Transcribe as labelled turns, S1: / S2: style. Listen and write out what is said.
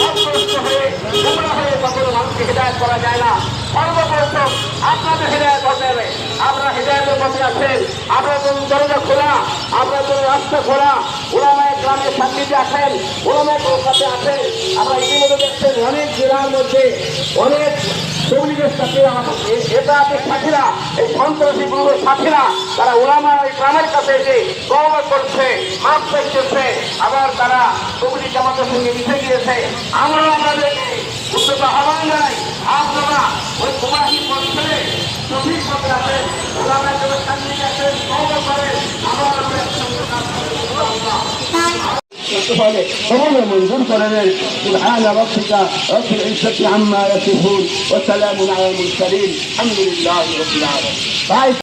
S1: পথগ্রস্ত হয়ে গুমরা করা যায় না। সর্বপ্রথম আপনাদের হৃদায়ত হতে হবে। আপনারা হৃদায়তের পথে আপনার জন্য দরজা খোলা আপনার জন্য রাস্তা খোলা। ওলামায় গ্রামের সান্নিধ্যে আছেন ওলামায় সাথে আছেন আমরা ইতিমধ্যে দেখছেন অনেক জেলার মধ্যে অনেক তবলিগের সাথে এটা আছে সাথীরা, এই সন্ত্রাসী গ্রুপের সাথীরা, তারা ওলামা ওই গ্রামের কাছে এসে গৌরব করছে মাপ চাইতেছে আবার তারা তবলি জামাতের সঙ্গে মিশে গিয়েছে। আমরা আপনাদেরকে উদ্যোগ আহ্বান জানাই। আপনারা ওই গুমাহি করছে সঠিক পথে আছেন।
S2: فهم منظور قرنين سبحان ربك رب العزة عما يصفون وسلام على المرسلين. الحمد لله رب العالمين.